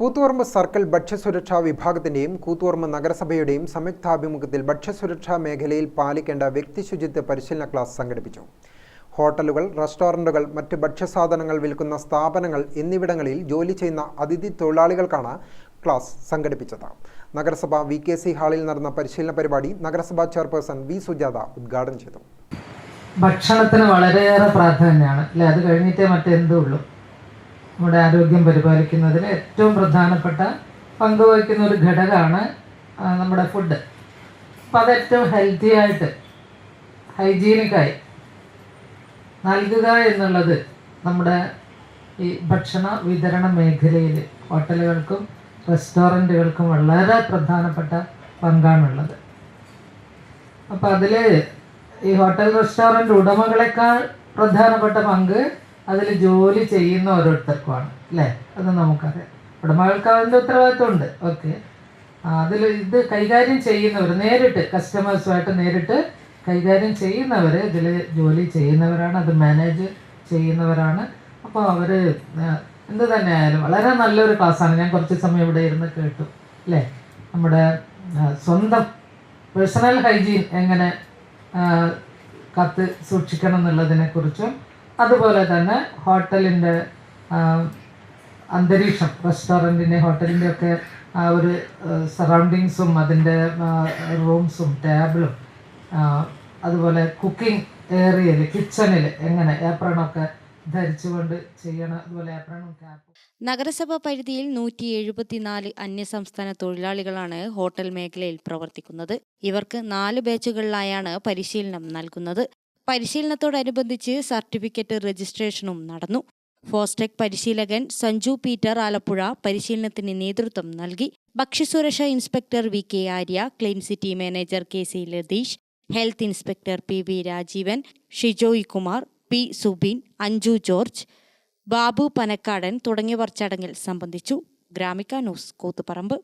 Koothuparamba circle ഭക്ഷ്യസുരക്ഷാ വിഭാഗത്തിന്റെയും കൂത്തുപറമ്പ് നഗരസഭയുടെയും സംയുക്താഭിമുഖ്യത്തിൽ ഭക്ഷ്യസുരക്ഷാ മേഖലയിൽ പാലിക്കേണ്ട വ്യക്തിശുചിത്വ പരിശീലന ക്ലാസ് സംഘടിപ്പിച്ചു. ഹോട്ടലുകൾ റെസ്റ്റോറന്റുകൾ മറ്റ് ഭക്ഷ്യസാധനങ്ങൾ വിൽക്കുന്ന സ്ഥാപനങ്ങൾ എന്നിവിടങ്ങളിൽ ജോലി ചെയ്യുന്ന അതിഥി തൊഴിലാളികൾക്കാണ് ക്ലാസ് സംഘടിപ്പിച്ചത്. നഗരസഭ വി കെ സി ഹാളിൽ നടന്ന പരിശീലന പരിപാടി നഗരസഭാ ചെയർപേഴ്സൺ വി സുജാത ഉദ്ഘാടനം ചെയ്തു. ഭക്ഷണത്തിന് വളരെയേറെ പ്രാധാന്യമാണ്. അല്ലെ? അത് കഴിഞ്ഞിട്ടേ മറ്റേ ഉള്ളൂ നമ്മുടെ ആരോഗ്യം പരിപാലിക്കുന്നതിൽ ഏറ്റവും പ്രധാനപ്പെട്ട പങ്ക് വഹിക്കുന്ന ഒരു ഘടകമാണ് നമ്മുടെ ഫുഡ് അപ്പം അത് ഏറ്റവും ഹെൽത്തി ആയിട്ട് ഹൈജീനിക്കായി നൽകുക എന്നുള്ളത് നമ്മുടെ ഈ ഭക്ഷണ വിതരണ മേഖലയിൽ ഹോട്ടലുകൾക്കും റെസ്റ്റോറന്റുകൾക്കും വളരെ പ്രധാനപ്പെട്ട പങ്കാണുള്ളത്. അപ്പോൾ അതിൽ ഈ ഹോട്ടൽ റെസ്റ്റോറന്റ് ഉടമകളെക്കാൾ പ്രധാനപ്പെട്ട പങ്ക് അതിൽ ജോലി ചെയ്യുന്ന ഓരോരുത്തർക്കുമാണ് അല്ലേ? അത് നമുക്കറിയാം. ഉടമകൾക്ക് അതിന്റെ ഉത്തരവാദിത്വമുണ്ട്. ഓക്കെ. അതിൽ ഇത് കൈകാര്യം ചെയ്യുന്നവർ നേരിട്ട് കസ്റ്റമേഴ്സുമായിട്ട് നേരിട്ട് കൈകാര്യം ചെയ്യുന്നവർ ഇതിൽ ജോലി ചെയ്യുന്നവരാണ് അത് മാനേജ് ചെയ്യുന്നവരാണ്. അപ്പോൾ അവർ എന്ത് തന്നെ ആയാലും വളരെ നല്ലൊരു ക്ലാസ്സാണ്. ഞാൻ കുറച്ച് സമയം ഇവിടെ ഇരുന്ന് കേട്ടു അല്ലേ? നമ്മുടെ സ്വന്തം പേഴ്സണൽ ഹൈജീൻ എങ്ങനെ കത്ത് സൂക്ഷിക്കണം എന്നുള്ളതിനെക്കുറിച്ചും അതുപോലെ തന്നെ ഹോട്ടലിന്റെ അന്തരീക്ഷം റെസ്റ്റോറന്റിന്റെ ഹോട്ടലിന്റെ ഒക്കെ ആ ഒരു സറൗണ്ടിങ്സും അതിന്റെ റൂംസും ടേബിളും അതുപോലെ കുക്കിംഗ് ഏരിയയിൽ കിച്ചണിൽ എങ്ങനെ ഏപ്രണൊക്കെ ധരിച്ചുകൊണ്ട് ചെയ്യണം അതുപോലെ ഏപ്രണും ക്യാപ്പും. നഗരസഭ പരിധിയിൽ നൂറ്റി എഴുപത്തിനാല് അന്യസംസ്ഥാന തൊഴിലാളികളാണ് ഹോട്ടൽ മേഖലയിൽ പ്രവർത്തിക്കുന്നത്. ഇവർക്ക് നാല് ബാച്ചുകളിലായാണ് പരിശീലനം നൽകുന്നത്. പരിശീലനത്തോടനുബന്ധിച്ച് സർട്ടിഫിക്കറ്റ് രജിസ്ട്രേഷനും നടന്നു. ഫോസ്റ്റെക് പരിശീലകൻ സഞ്ജു പീറ്റർ ആലപ്പുഴ പരിശീലനത്തിന് നേതൃത്വം നൽകി. ഭക്ഷ്യസുരക്ഷാ inspector V K Arya clean city manager K C Latheesh health inspector P V Rajeevan Shijoy Kumar P Subin Anju George Babu Panakkadan തുടങ്ങിയവർ ചടങ്ങിൽ സംബന്ധിച്ചു. ഗ്രാമിക ന്യൂസ് കൂത്തുപറമ്പ്.